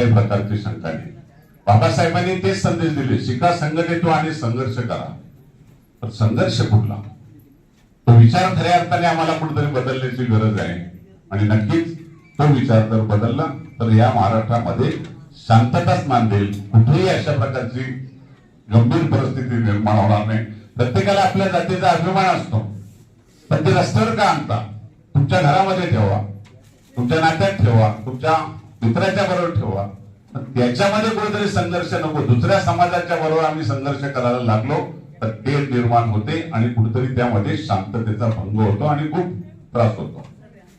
काही प्रकारची शंका नाही बाबासाहेबांनी तेच संदेश दिले शिका संघटित आणि संघर्ष करा. पण संघर्ष कुठला? तो विचार खऱ्या अर्थाने आम्हाला कुठेतरी बदलण्याची गरज आहे. आणि नक्कीच तो विचार जर बदलला तर या महाराष्ट्रामध्ये शांतताच नांदेल कुठेही अशा प्रकारची गंभीर परिस्थिती निर्माण होणार नाही. प्रत्येकाला आपल्या जातीचा अभिमान असतो. पण ते रस्त्यावर का आणता? तुमच्या घरामध्ये ठेवा. तुमच्या नात्यात ठेवा. तुमच्या मित्राच्या बरोबर ठेवा. त्याच्यामध्ये कुठेतरी संघर्ष नको. दुसऱ्या समाजाच्या बरोबर आम्ही संघर्ष करायला लागलो तर ते निर्माण होते आणि कुठेतरी त्यामध्ये शांततेचा भंग होतो आणि खूप त्रास होतो.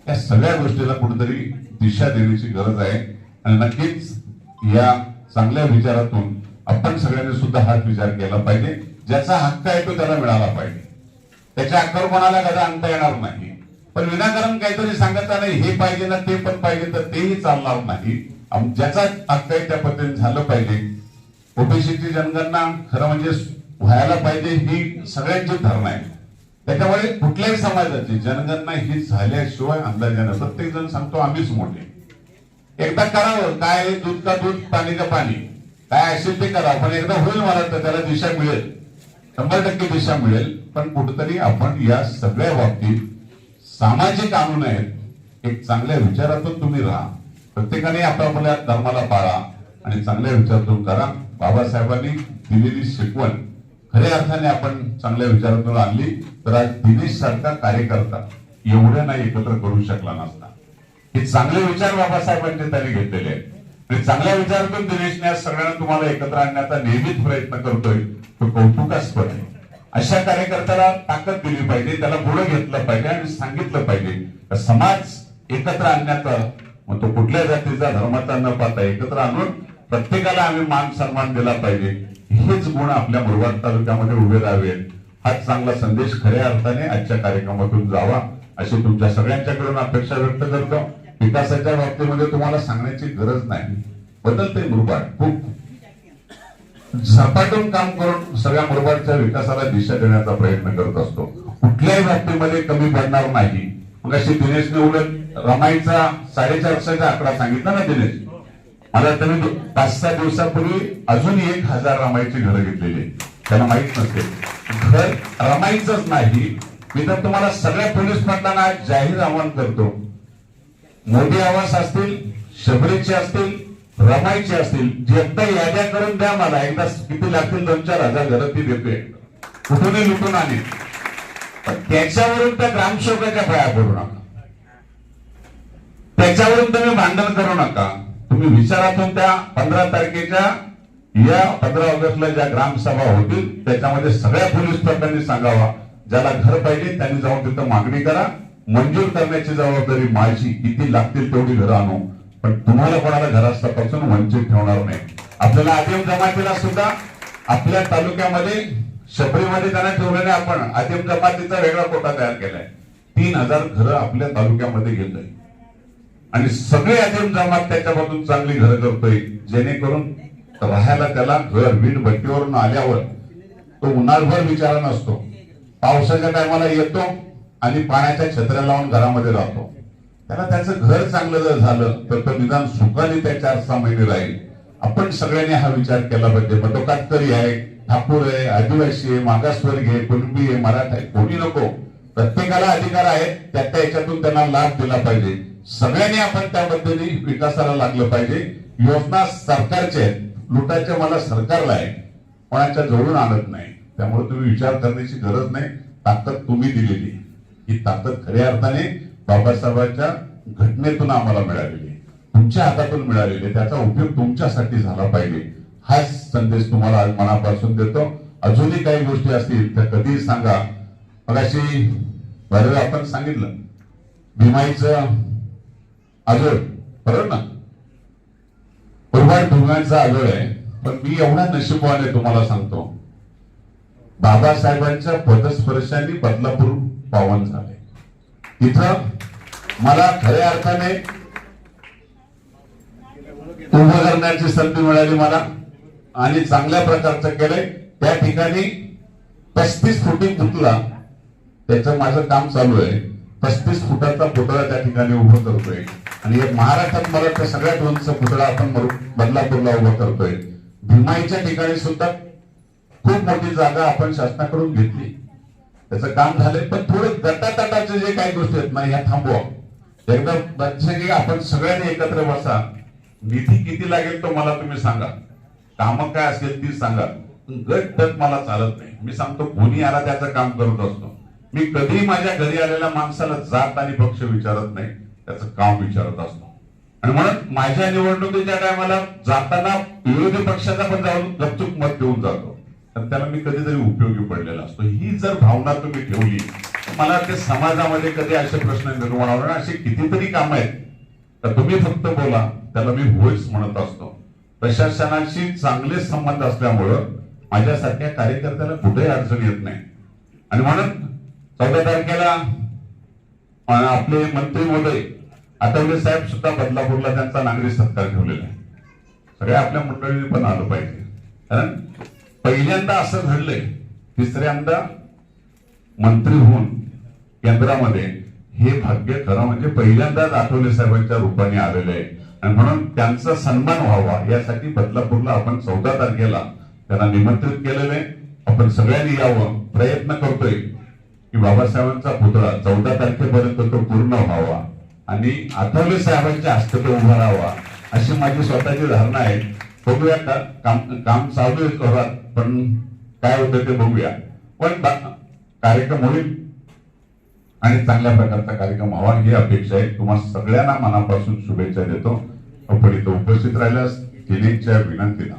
या सगळ्या गोष्टीला कुठेतरी दिशा देण्याची गरज आहे. आणि नक्कीच या चांगल्या विचारातून आपण सगळ्यांनी सुद्धा हाच विचार केला पाहिजे. ज्याचा हक्क आहे तो त्याला मिळाला पाहिजे. त्याच्या हक्कावर कोणाला कदा आणता येणार नाही. पण विनाकारण काहीतरी सांगता नाही हे पाहिजे ना ते पण पाहिजे तर तेही चालणार नाही. ज्याचा हक्क आहे त्या पद्धतीने झालं पाहिजे. ओबीसीची जनगणना खरं म्हणजे व्हायला पाहिजे ही सगळ्यांची धर्म आहे. त्याच्यामुळे कुठल्याही समाजाची जनगणना ही झाल्याशिवाय अंदाजानं प्रत्येक जण सांगतो आम्हीच मोठे. एकदा करावं काय दूध का दूध पाणी का पाणी? काय असेल ते करा पण एकदा होईल मला तर त्याला दिशा मिळेल. शंभर टक्के दिशा मिळेल. पण कुठंतरी आपण या सगळ्या बाबतीत सामाजिक आणू नयेत एक चांगल्या विचारातून तुम्ही राहा. प्रत्येकाने आपापल्या धर्माला पाळा आणि चांगल्या विचारातून करा. बाबासाहेबांनी दिलेली शिकवण खऱ्या अर्थाने आपण चांगल्या विचारातून आणली तर आज दिनेश सारखा कार्यकर्ता एवढ्या नाही एकत्र करू शकला नसता. हे चांगले विचार बाबासाहेबांचे त्यांनी घेतलेले आहेत. आणि चांगल्या विचारातून दिनेशने आज सगळ्यांना तुम्हाला एकत्र आणण्याचा नेहमीच प्रयत्न करतोय. तो कौतुकास्पद आहे. अशा कार्यकर्त्याला ताकद दिली पाहिजे त्याला पुढे घेतलं पाहिजे आणि सांगितलं पाहिजे. समाज एकत्र आणण्याचा मग तो कुठल्या जातीचा धर्माचा न पाहता एकत्र आणून प्रत्येकाला आम्ही मान सन्मान दिला पाहिजे. हेच गुण आपल्या मुरबाड तालुक्यामध्ये उभे राहावेत हाच चांगला संदेश खऱ्या अर्थाने आजच्या कार्यक्रमातून जावा. अशी तुमच्या सगळ्यांच्याकडून अपेक्षा व्यक्त करतो. विकासाच्या बाबतीमध्ये तुम्हाला सांगण्याची गरज नाही. बदलते मुरबाड. खूप झपाटून काम करून सगळ्या मुरबाडच्या विकासाला दिशा देण्याचा प्रयत्न करत असतो. कुठल्याही बाबतीमध्ये कमी पडणार नाही. मग अशी दिनेशने उलट रमाईचा साडेचारशेचा आकडा सांगितला ना दिनेश? मला त्यांनी पाच सहा दिवसापूर्वी अजून एक हजार रमाईची घरं घेतलेली त्यांना त्याला माहीत नसते. घर रमाईचंच नाही. मी तर तुम्हाला सगळ्या पोलीस मंडळांना जाहीर आवाहन करतो. मोदी आवास असतील शबरीचे असतील रमायचे असतील जे एकदा याद्या करून द्या मला. एकदा किती लागतील दोन चार हजार घरात ती देतोय कुठूनही लुटून आले. पण त्याच्यावरून त्या ग्रामसेवकाच्या पाया पडू नका. त्याच्यावरून तुम्ही भांडण करू नका. तुम्ही विचारातून त्या पंधरा तारखेच्या या पंधरा ऑगस्टला ज्या ग्रामसभा होतील त्याच्यामध्ये सगळ्या पोलीस तज्ञांनी सांगावा. ज्याला घर पाहिजे त्यांनी जाऊन तिथं मागणी करा. मंजूर करण्याची जबाबदारी माझी. किती लागतील तेवढी घरं आणू. पण तुम्हाला कोणाला घरापासून वंचित ठेवणार नाही. आपल्याला आदिम जमातीला सुद्धा आपल्या तालुक्यामध्ये शबरीमध्ये त्यांना ठेवलेले आपण. आदिम जमातीचा वेगळा कोटा तयार केलाय. तीन हजार घरं आपल्या तालुक्यामध्ये गेलंय. आणि सगळे आदिम जमात त्याच्यामधून चांगली घर करतोय. जेणेकरून राहायला त्याला घर वीट भट्टीवरून आल्यावर तो उन्हाळभर विचारा नसतो. पावसाच्या टायमाला येतो आणि पाण्याच्या छत्र्या लावून घरामध्ये राहतो. त्याला त्याचं घर चांगलं जर झालं तर तो निदान सुखाने त्या चार सहा महिने राहील. आपण सगळ्यांनी हा विचार केला पाहिजे. मग आहे. ठाकूर आहे आदिवासी आहे मागासवर्गीय आहे कुणबी आहे मराठा आहे कोणी नको. प्रत्येकाला अधिकार आहे त्या त्या याच्यातून त्यांना लाभ दिला पाहिजे. सगळ्यांनी आपण त्या पद्धतीने विकासाला लागलं पाहिजे. योजना सरकारच्या आहेत लुटाच्या मला सरकारला आहे. कोणाच्या जवळून आणत नाही. त्यामुळे तुम्ही विचार करण्याची गरज नाही. ताकद तुम्ही दिलेली ही ताकद खऱ्या अर्थाने बाबासाहेबांच्या घटनेतून आम्हाला मिळालेली तुमच्या हातातून मिळालेली त्याचा उपयोग तुमच्यासाठी झाला पाहिजे. हाच संदेश तुम्हाला आज मनापासून देतो. अजूनही काही गोष्टी असतील तर कधीही सांगा. मग अशी आपण सांगितलं. भीमाईचं आजोळ. बरोबर ना? कुर्बाड भीमाईचा आजोळ आहे. पण मी एवढा नशिबवाने तुम्हाला सांगतो. बाबासाहेबांच्या पदस्पर्शाने बदलापूर पावन झाले तिथं मला खऱ्या अर्थाने उभं करण्याची संधी मिळाली मला आणि चांगल्या प्रकारचं केलंय. त्या ठिकाणी पस्तीस फुटी पुतला त्याचं माझं काम चालू आहे. पस्तीस फुटाचा पुतळा त्या ठिकाणी उभं करतोय. आणि एक महाराष्ट्रात मला वाटतं सगळ्यात उंच पुतळा आपण बदलापूरला उभा करतोय. भीमाईच्या ठिकाणी सुद्धा खूप मोठी जागा आपण शासनाकडून घेतली. त्याचं काम झालंय पण थोडं गटातटाचे जे काही गोष्टी आहेत ना ह्या थांबवा. एकदा आपण सगळ्यांनी एकत्र बसा. निधी किती लागेल तो मला तुम्ही सांगा. कामं काय असेल ती सांगा. गट तक मला चालत नाही. मी सांगतो कोणी आला त्याचं काम करत असतो. मी कधीही माझ्या घरी आलेल्या माणसाला जात आणि पक्ष विचारत नाही. त्याचं काम विचारत असतो. आणि म्हणून माझ्या निवडणुकीच्या टायमाला जाताना विरोधी पक्षाचा पण जाऊन तर त्याला मी कधीतरी उपयोगी पडलेला असतो. ही जर भावना तुम्ही ठेवली मला ते समाजामध्ये कधी असे प्रश्न निर्माण होणार असे अशी कितीतरी काम आहेत. तर तुम्ही फक्त बोला त्याला मी होयच म्हणत असतो. प्रशासनाशी चांगले संबंध असल्यामुळं माझ्यासारख्या कार्यकर्त्याला कुठेही अडचण येत नाही. आणि म्हणून चौदा तारखेला आपले मंत्री महोदय आठवले साहेब सुद्धा बदलापूरला त्यांचा नागरिक सत्कार ठेवलेला आहे. सगळ्या आपल्या मंडळीने पण आलं पाहिजे. कारण पहिल्यांदा असं घडलंय तिसऱ्यांदा मंत्री होऊन केंद्रामध्ये हे भाग्य खरं म्हणजे पहिल्यांदाच आठवले साहेबांच्या रूपाने आलेलं आहे. आणि म्हणून त्यांचा सन्मान व्हावा यासाठी बदलापूरला आपण चौदा तारखेला त्यांना निमंत्रित केलेलं आहे. आपण सगळ्यांनी यावं प्रयत्न करतोय की बाबासाहेबांचा पुतळा चौदा तारखेपर्यंत तो पूर्ण व्हावा आणि आठवले साहेबांच्या हस्ते तो उभा राहावा अशी माझी स्वतःची धारणा आहे. बघूया का काम काम चालू आहे जोरात पण काय होतं ते बघूया. पण कार्यक्रम होईल. आणि चांगल्या प्रकारचा कार्यक्रम व्हावा ही अपेक्षा आहे. तुम्हाला सगळ्यांना मनापासून शुभेच्छा देतो. आपण इथं उपस्थित राहिल्यास दिलीपच्या विनंतीनं.